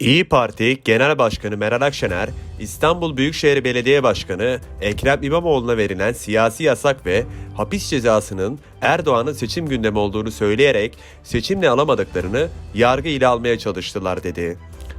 İyi Parti Genel Başkanı Meral Akşener, İstanbul Büyükşehir Belediye Başkanı Ekrem İmamoğlu'na verilen siyasi yasak ve hapis cezasının Erdoğan'ın seçim gündemi olduğunu söyleyerek seçimle alamadıklarını yargı ile almaya çalıştılar dedi.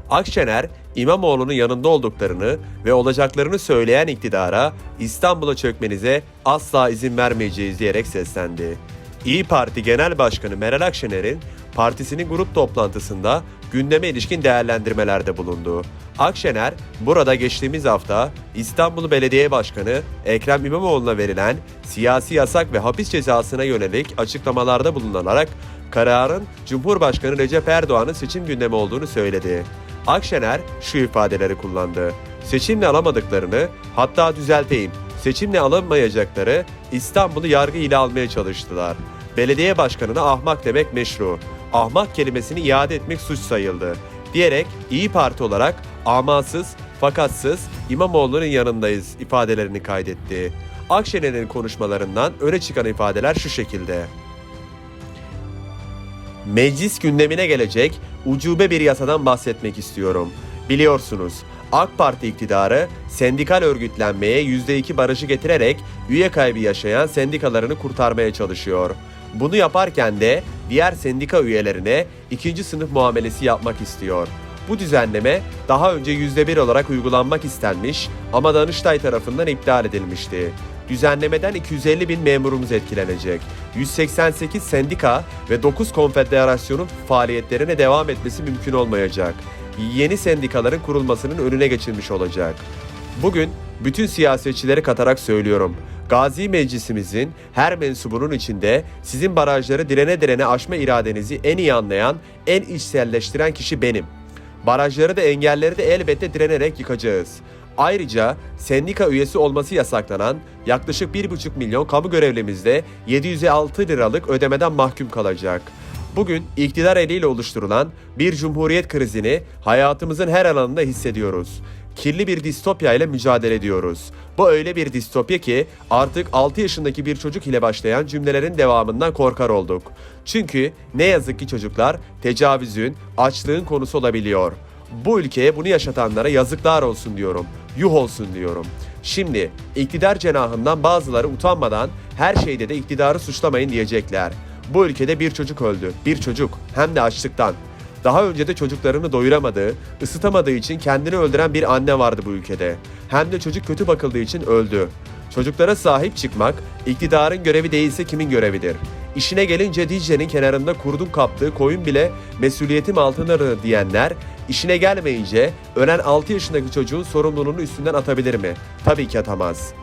Akşener, İmamoğlu'nun yanında olduklarını ve olacaklarını söyleyen iktidara İstanbul'a çökmenize asla izin vermeyeceğiz diyerek seslendi. İyi Parti Genel Başkanı Meral Akşener'in partisinin grup toplantısında gündeme ilişkin değerlendirmelerde bulundu. Akşener, burada geçtiğimiz hafta İstanbul Belediye Başkanı Ekrem İmamoğlu'na verilen siyasi yasak ve hapis cezasına yönelik açıklamalarda bulunarak kararın Cumhurbaşkanı Recep Erdoğan'ın seçim gündemi olduğunu söyledi. Akşener şu ifadeleri kullandı. Seçimle alamadıklarını, hatta düzelteyim, seçimle alamayacakları İstanbul'u yargı ile almaya çalıştılar. Belediye başkanına ahmak demek meşru. Ahmak kelimesini iade etmek suç sayıldı. Diyerek İyi Parti olarak amansız, fakatsız İmamoğlu'nun yanındayız ifadelerini kaydetti. Akşener'in konuşmalarından öne çıkan ifadeler şu şekilde. Meclis gündemine gelecek ucube bir yasadan bahsetmek istiyorum. Biliyorsunuz AK Parti iktidarı sendikal örgütlenmeye %2 barışı getirerek üye kaybı yaşayan sendikalarını kurtarmaya çalışıyor. Bunu yaparken de diğer sendika üyelerine ikinci sınıf muamelesi yapmak istiyor. Bu düzenleme daha önce %1 olarak uygulanmak istenmiş ama Danıştay tarafından iptal edilmişti. Düzenlemeden 250 bin memurumuz etkilenecek. 188 sendika ve 9 konfederasyonun faaliyetlerine devam etmesi mümkün olmayacak. Yeni sendikaların kurulmasının önüne geçilmiş olacak. Bugün bütün siyasetçileri katarak söylüyorum. Gazi Meclisimizin her mensubunun içinde sizin barajları direne direne aşma iradenizi en iyi anlayan, en içselleştiren kişi benim. Barajları da engelleri de elbette direnerek yıkacağız. Ayrıca sendika üyesi olması yasaklanan yaklaşık 1,5 milyon kamu görevlimiz de 706 liralık ödemeden mahkum kalacak. Bugün iktidar eliyle oluşturulan bir cumhuriyet krizini hayatımızın her alanında hissediyoruz. Kirli bir distopya ile mücadele ediyoruz. Bu öyle bir distopya ki artık 6 yaşındaki bir çocuk ile başlayan cümlelerin devamından korkar olduk. Çünkü ne yazık ki çocuklar tecavüzün, açlığın konusu olabiliyor. Bu ülkeye bunu yaşatanlara yazıklar olsun diyorum. Yuh olsun diyorum. Şimdi iktidar cenahından bazıları utanmadan her şeyde de iktidarı suçlamayın diyecekler. Bu ülkede bir çocuk öldü. Bir çocuk. Hem de açlıktan. Daha önce de çocuklarını doyuramadığı, ısıtamadığı için kendini öldüren bir anne vardı bu ülkede. Hem de çocuk kötü bakıldığı için öldü. Çocuklara sahip çıkmak iktidarın görevi değilse kimin görevidir? İşine gelince Dicle'nin kenarında kurdun kaptığı koyun bile mesuliyetim altındadır diyenler, işine gelmeyince ölen 6 yaşındaki çocuğun sorumluluğunu üstünden atabilir mi? Tabii ki atamaz.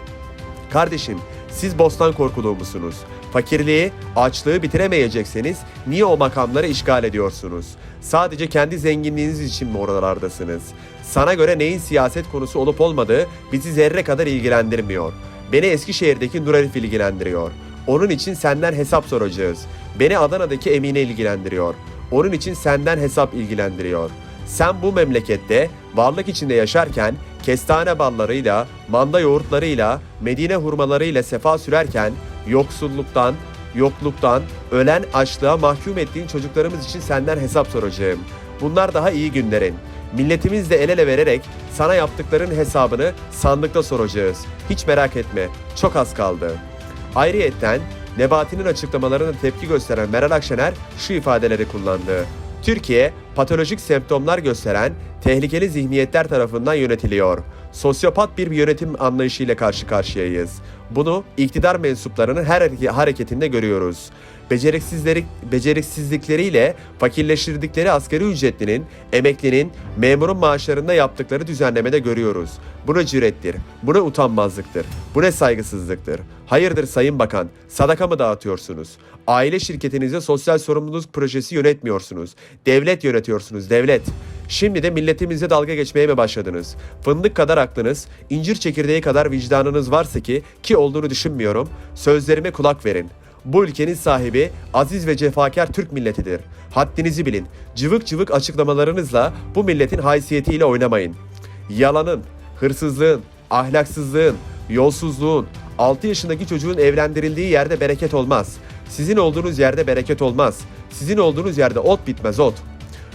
Kardeşim, siz bostan korkuluğu musunuz? Fakirliği, açlığı bitiremeyecekseniz niye o makamları işgal ediyorsunuz? Sadece kendi zenginliğiniz için mi oralardasınız? Sana göre neyin siyaset konusu olup olmadığı bizi zerre kadar ilgilendirmiyor. Beni Eskişehir'deki Nur Elif ilgilendiriyor. Onun için senden hesap soracağız. Beni Adana'daki Emine ilgilendiriyor. Onun için senden hesap ilgilendiriyor. Sen bu memlekette varlık içinde yaşarken kestane ballarıyla, manda yoğurtlarıyla, Medine hurmalarıyla sefa sürerken yoksulluktan, yokluktan, ölen açlığa mahkum ettiğin çocuklarımız için senden hesap soracağım. Bunlar daha iyi günlerin. Milletimizle el ele vererek sana yaptıkların hesabını sandıkta soracağız. Hiç merak etme. Çok az kaldı. Ayrıyetten Nebati'nin açıklamalarına tepki gösteren Meral Akşener şu ifadeleri kullandı. Türkiye, patolojik semptomlar gösteren tehlikeli zihniyetler tarafından yönetiliyor. Sosyopat bir yönetim anlayışıyla karşı karşıyayız. Bunu iktidar mensuplarının her hareke- hareketinde görüyoruz. Beceriksizleri, beceriksizlikleriyle fakirleştirdikleri asgari ücretlinin, emeklinin, memurun maaşlarında yaptıkları düzenlemede görüyoruz. Bu ne cürettir, bu ne utanmazlıktır, bu ne saygısızlıktır. Hayırdır Sayın Bakan, sadaka mı dağıtıyorsunuz? Aile şirketinizde sosyal sorumluluk projesi yönetmiyorsunuz. Devlet yönetiyorsunuz, devlet. Şimdi de milletimizle dalga geçmeye mi başladınız? Fındık kadar aklınız, incir çekirdeği kadar vicdanınız varsa ki, ki olduğunu düşünmüyorum, sözlerime kulak verin. Bu ülkenin sahibi aziz ve cefakar Türk milletidir. Haddinizi bilin. Cıvık cıvık açıklamalarınızla bu milletin haysiyetiyle oynamayın. Yalanın, hırsızlığın, ahlaksızlığın, yolsuzluğun, 6 yaşındaki çocuğun evlendirildiği yerde bereket olmaz. Sizin olduğunuz yerde bereket olmaz. Sizin olduğunuz yerde ot bitmez ot.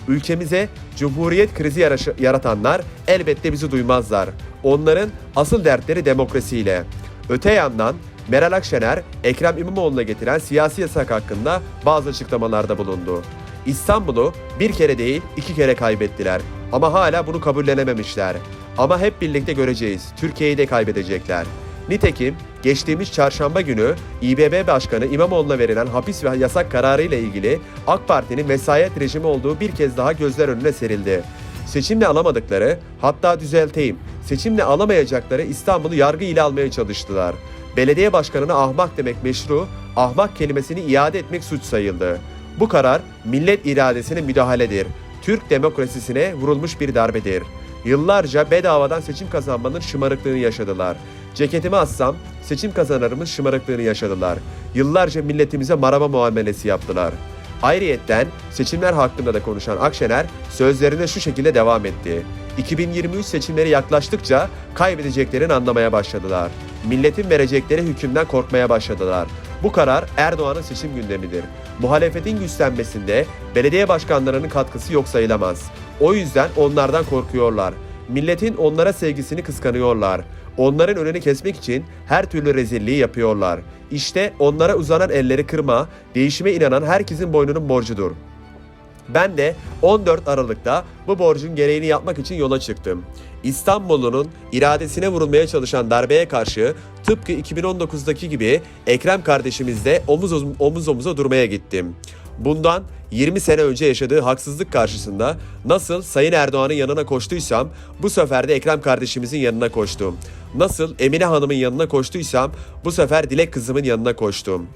Ülkemize cumhuriyet krizi yaratanlar elbette bizi duymazlar. Onların asıl dertleri demokrasiyle. Öte yandan Meral Akşener, Ekrem İmamoğlu'na getiren siyasi yasak hakkında bazı açıklamalarda bulundu. İstanbul'u bir kere değil iki kere kaybettiler ama hala bunu kabullenememişler. Ama hep birlikte göreceğiz, Türkiye'yi de kaybedecekler. Nitekim geçtiğimiz çarşamba günü İBB Başkanı İmamoğlu'na verilen hapis ve yasak kararı ile ilgili AK Parti'nin vesayet rejimi olduğu bir kez daha gözler önüne serildi. Seçimle alamadıkları, hatta düzelteyim, seçimle alamayacakları İstanbul'u yargı ile almaya çalıştılar. Belediye başkanına ahmak demek meşru, ahmak kelimesini iade etmek suç sayıldı. Bu karar millet iradesine müdahaledir. Türk demokrasisine vurulmuş bir darbedir. Yıllarca bedavadan seçim kazanmanın şımarıklığını yaşadılar. Ceketimi assam seçim kazanırımın şımarıklığını yaşadılar. Yıllarca milletimize maraba muamelesi yaptılar. Ayrıyetten seçimler hakkında da konuşan Akşener sözlerine şu şekilde devam etti. 2023 seçimleri yaklaştıkça kaybedeceklerini anlamaya başladılar. Milletin verecekleri hükümden korkmaya başladılar. Bu karar Erdoğan'ın seçim gündemidir. Muhalefetin güçlenmesinde belediye başkanlarının katkısı yok sayılamaz. O yüzden onlardan korkuyorlar. Milletin onlara sevgisini kıskanıyorlar. Onların önünü kesmek için her türlü rezilliği yapıyorlar. İşte onlara uzanan elleri kırma, değişime inanan herkesin boynunun borcudur. Ben de 14 Aralık'ta bu borcun gereğini yapmak için yola çıktım. İstanbul'un iradesine vurulmaya çalışan darbeye karşı tıpkı 2019'daki gibi Ekrem kardeşimizle omuz omuz omuza durmaya gittim. Bundan 20 sene önce yaşadığı haksızlık karşısında nasıl Sayın Erdoğan'ın yanına koştuysam bu sefer de Ekrem kardeşimizin yanına koştum. Nasıl Emine Hanım'ın yanına koştuysam bu sefer Dilek kızımın yanına koştum.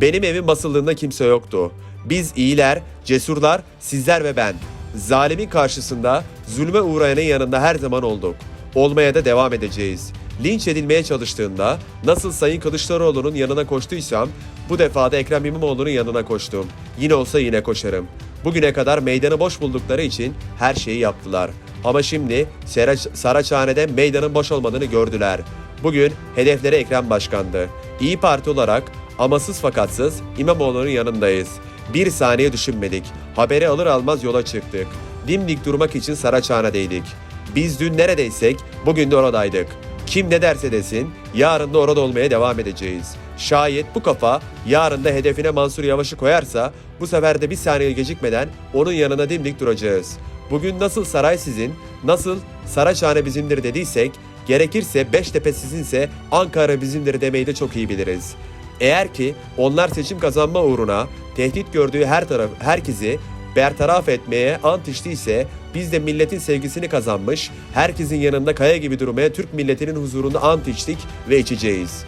Benim evim basıldığında kimse yoktu. Biz iyiler, cesurlar, sizler ve ben. Zalimin karşısında zulme uğrayanın yanında her zaman olduk. Olmaya da devam edeceğiz. Linç edilmeye çalıştığında nasıl Sayın Kılıçdaroğlu'nun yanına koştuysam bu defa da Ekrem İmamoğlu'nun yanına koştum. Yine olsa yine koşarım. Bugüne kadar meydanı boş buldukları için her şeyi yaptılar. Ama şimdi Saraç- Saraçhane'de meydanın boş olmadığını gördüler. Bugün hedefleri Ekrem Başkan'dı. İyi Parti olarak amasız fakatsız İmamoğlu'nun yanındayız. Bir saniye düşünmedik. Haberi alır almaz yola çıktık. Dimdik durmak için Saraçhane'deydik. Biz dün neredeysek bugün de oradaydık. Kim ne derse desin yarın da orada olmaya devam edeceğiz. Şayet bu kafa yarın da hedefine Mansur Yavaş'ı koyarsa bu sefer de bir saniye gecikmeden onun yanına dimdik duracağız. Bugün nasıl saray sizin, nasıl Saraçhane bizimdir dediysek, gerekirse Beştepe sizinse Ankara bizimdir demeyi de çok iyi biliriz. Eğer ki onlar seçim kazanma uğruna tehdit gördüğü her taraf herkesi bertaraf etmeye ant içtiyse biz de milletin sevgisini kazanmış, herkesin yanında kaya gibi durmaya Türk milletinin huzurunda ant içtik ve içeceğiz.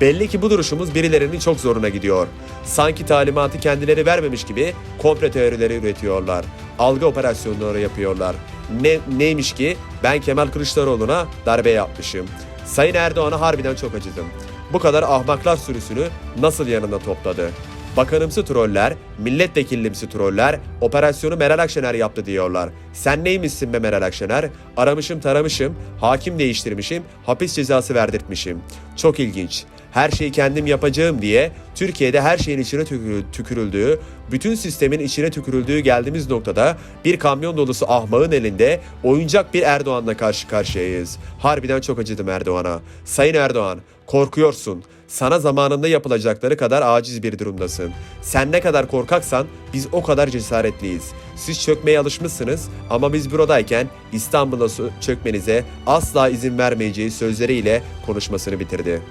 Belli ki bu duruşumuz birilerinin çok zoruna gidiyor. Sanki talimatı kendileri vermemiş gibi komplo teorileri üretiyorlar. Algı operasyonları yapıyorlar. Ne, neymiş ki ben Kemal Kılıçdaroğlu'na darbe yapmışım. Sayın Erdoğan'a harbiden çok acıdım. Bu kadar ahmaklar sürüsünü nasıl yanında topladı? Bakanımsı troller, milletvekilimsi troller operasyonu Meral Akşener yaptı diyorlar. Sen neymişsin be Meral Akşener? Aramışım taramışım, hakim değiştirmişim, hapis cezası verdirtmişim. Çok ilginç. Her şeyi kendim yapacağım diye Türkiye'de her şeyin içine tükürü- tükürüldüğü, bütün sistemin içine tükürüldüğü geldiğimiz noktada bir kamyon dolusu ahmağın elinde oyuncak bir Erdoğan'la karşı karşıyayız. Harbiden çok acıdım Erdoğan'a. Sayın Erdoğan, korkuyorsun. Sana zamanında yapılacakları kadar aciz bir durumdasın. Sen ne kadar korkaksan biz o kadar cesaretliyiz. Siz çökmeye alışmışsınız ama biz buradayken İstanbul'a çökmenize asla izin vermeyeceği sözleriyle konuşmasını bitirdi.